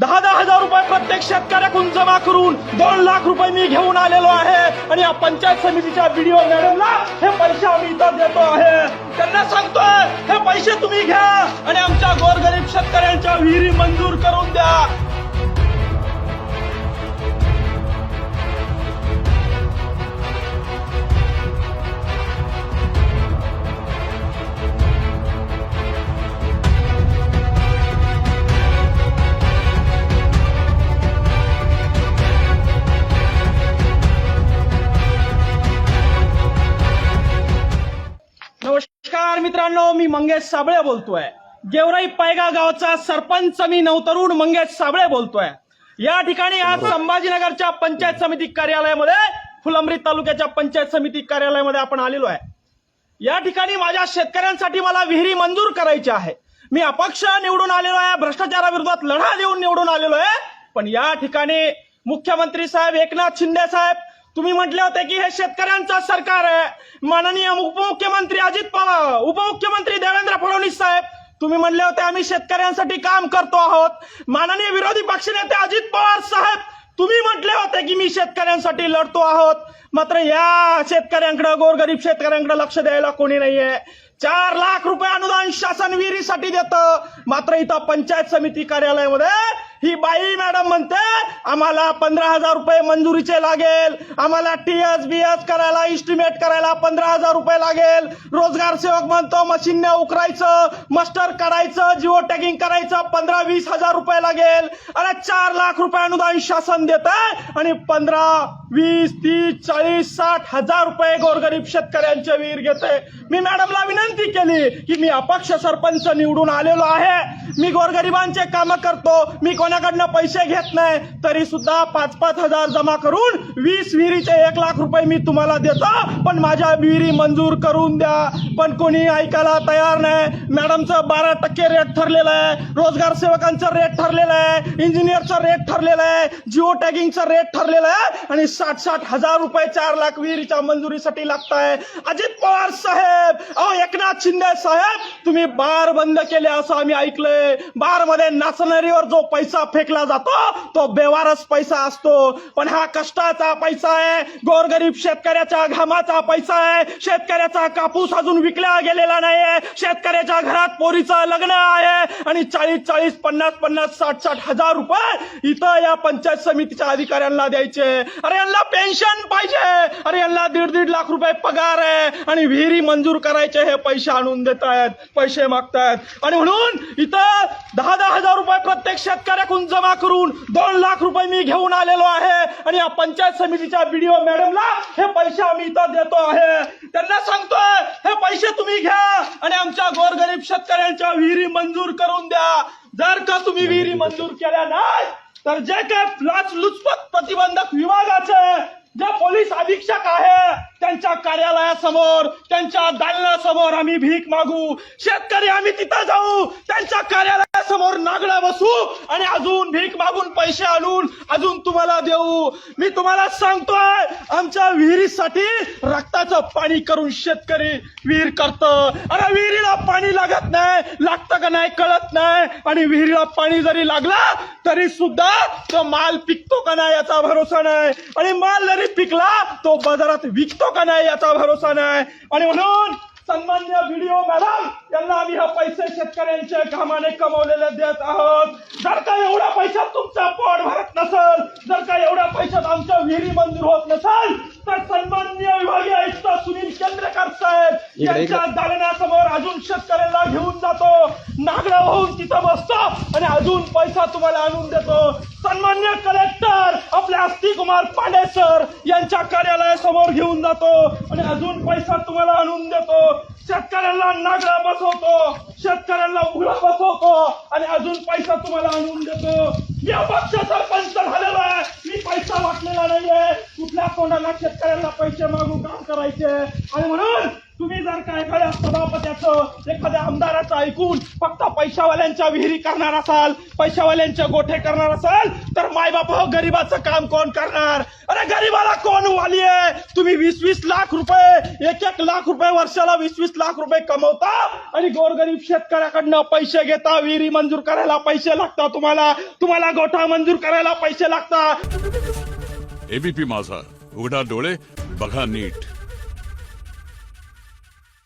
दहा दहा हजार रुपये प्रत्येक शेतकऱ्याकडून जमा करून दोन लाख रुपये मी घेऊन आलेलो आहे. आणि या पंचायत समितीच्या व्हिडिओ मॅडमला हे पैसे आम्ही इथं देतो आहे. त्यांना सांगतोय हे पैसे तुम्ही घ्या. आणि आमच्या गोरगरीब शेतकऱ्यांच्या विहिरी मंजूर करून द्या. नमस्कार मित्रांनो मी मंगेश साबळे बोलतोय. गेवराई पायगा गावचा सरपंच मी नवतरुण मंगेश साबळे बोलतोय. या ठिकाणी आज संभाजीनगरच्या पंचायत समिती कार्यालयामध्ये फुलंब्री तालुक्याच्या पंचायत समिती कार्यालयामध्ये आपण आलेलो आहे. या ठिकाणी माझ्या शेतकऱ्यांसाठी मला विहिरी मंजूर करायची आहे. मी अपक्ष निवडून आलेलो आहे भ्रष्टाचाराविरोधात लढा देऊन निवडून आलेलो आहे. पण या ठिकाणी मुख्यमंत्री साहेब एकनाथ शिंदे साहेब तुम्ही म्हटले होते की हे शेतकऱ्यांचं सरकार आहे. माननीय उपमुख्यमंत्री अजित पवार उपमुख्यमंत्री देवेंद्र फडणवीस साहेब तुम्ही म्हणले होते आम्ही शेतकऱ्यांसाठी काम करतो आहोत. माननीय विरोधी पक्षनेते अजित पवार साहेब तुम्ही म्हटले होते की मी शेतकऱ्यांसाठी लढतो आहोत. मात्र या शेतकऱ्यांकडे गोरगरीब शेतकऱ्यांकडे लक्ष द्यायला कोणी नाहीये. चार लाख रुपये अनुदान शासन विहिरीसाठी देतं. मात्र इथं पंचायत समिती कार्यालयामध्ये ही बाई मॅडम म्हणते आम्हाला पंधरा हजार रुपये मंजुरीचे लागेल. आम्हाला टी एस बी एस करायला इस्टिमेट करायला पंधरा हजार रुपये लागेल. रोजगार सेवक म्हणतो मशीनने उकरायचं मस्टर काढायचं जिओ टॅगिंग करायचं पंधरा वीस हजार रुपये लागेल. अरे चार लाख रुपये अनुदान शासन देत आहे आणि पंधरा वीस तीस चाळीस साठ हजार रुपये गोरगरीब शेतकऱ्यांचे वीर घेते मी मॅडमला विनंती केली की मी अपक्ष सरपंच निवडून आलेलो आहे. मी गोरगरिबांचे काम करतो मी कोणाकडनं पैसे घेत नाही तरी सुद्धा पाच पाच हजार जमा करून वीस विहिरीचे एक लाख रुपये मी तुम्हाला देतो. पण माझ्या विहिरी मंजूर करून द्या. पण कोणी ऐकायला तयार नाही. मॅडमचं बारा टक्के रेट ठरलेलं आहे. रोजगार सेवकांचं रेट ठरलेलं आहे. इंजिनियरचं रेट ठरलेलं आहे. जिओ टॅगिंगचं रेट ठरलेलं आहे. आणि साठ साठ हजार रुपये चार लाख विहिरीच्या मंजुरीसाठी लागत आहे अजित पवार साहेब! अहो एकनाथ शिंदे साहेब! तुम्ही बार बंद केले असं आम्ही ऐकलंय. बारमध्ये नाचणारीवर जो पैसा फेकला जातो तो बेवारस पैसा असतो. पण हा कष्टाचा पैसा आहे. गोरगरीब शेतकऱ्याच्या घामाचा पैसा आहे. शेतकऱ्याचा कापूस अजून विकला गेलेला नाहीये. शेतकऱ्याच्या घरात पोरीचं लग्न आहे. आणि चाळीस चाळीस पन्नास पन्नास साठ साठ हजार रुपये इथं या पंचायत समितीच्या अधिकाऱ्यांना द्यायचे. अरे यांना पेन्शन पाहिजे. अरे यांना दीड दीड लाख रुपये पगार आहे. आणि विहिरी मंजूर करायचे हे पैसे आणून देत आहेत पैसे मागतायत. आणि म्हणून इथं दहा दहा हजार रुपये प्रत्येक शेतकऱ्या शेतकऱ्याकडून जमा करून दोन लाख रुपये मी घेऊन आलेलो आहे. आणि या पंचायत समितीच्या बीडीओ मॅडमला हे पैसे आम्ही इथं देतो आहे. त्यांना सांगतोय हे पैसे तुम्ही घ्या आणि आमच्या गोरगरीब शेतकऱ्यांच्या विहिरी मंजूर करून द्या. जर का तुम्ही विहिरी मंजूर केल्या नाही तर जे काय लाच लुचपत प्रतिबंधक विभागाचे जे पोलीस अधीक्षक आहे त्यांच्या कार्यालयासमोर त्यांच्या दालनासमोर आम्ही भीक मागू. शेतकरी आम्ही तिथं जाऊ. त्यांच्या कार्यालयासमोर नागडा बसू आणि अजून भीक मागून पैसे आणून अजून तुम्हाला देऊ. मी तुम्हाला सांगतोय आमच्या विहिरीसाठी रक्ताचं पाणी करून शेतकरी विहीर करत. अरे विहिरीला पाणी लागत नाही लागतं का नाही कळत नाही. आणि विहिरीला पाणी जरी लागला तरी सुद्धा तो माल पिकतो का नाही याचा भरोसा नाही. आणि माल जरी पिकला तो बाजारात विकतो का नाही याचा भरोसा नाही? आणि म्हणून सन्मान्य व्हिडिओ मॅडम यांना आम्ही हा पैसे शेतकऱ्यांच्या कामाने कमवलेले देत आहोत. जर का एवढ्या पैशात तुमचा पोट भरत नसल जर का एवढ्या पैशात आमच्या विहिरी मंजूर होत नसल तर सन्मान्य विभागीय आयुक्त सुनील केंद्रेकर साहेब यांच्या घेऊन जातो. नागडा होऊन तिथं बसतो आणि अजून पैसा तुम्हाला आणून देतो. सन्मान्य कलेक्टर आपले अस्ति कुमार पांडे सर यांच्या कार्यालयासमोर घेऊन जातो आणि अजून पैसा तुम्हाला आणून देतो. शेतकऱ्यांना नागडा बसवतो. शेतकऱ्यांना उघडा बसवतो आणि अजून पैसा तुम्हाला आणून देतो. या पक्ष सरपंच झालेला आहे. मी पैसा वाटलेला नाहीये. कुठल्या कोणाला शेतकऱ्यांना पैसे मागून काम करायचे? आणि म्हणून तुम्ही जर का एखाद्या सभापत्याचं एखाद्या आमदाराचं ऐकून फक्त पैशावाल्यांच्या विहिरी करणार असाल पैशावाल्यांच्या गोठे करणार असाल तर मायबाप हो गरीबाचं काम कोण करणार? अरे गरीबाला कोण वाली आहे? तुम्ही वीस वीस लाख रुपये एक एक लाख रुपये वर्षाला वीस वीस लाख रुपये कमवता आणि गोरगरीब शेतकऱ्याकडनं पैसे घेता विहिरी मंजूर करायला पैसे लागतात तुम्हाला? तुम्हाला गोठा मंजूर करायला पैसे लागतात एबीपी माझा उघडा डोळे बघा नीट.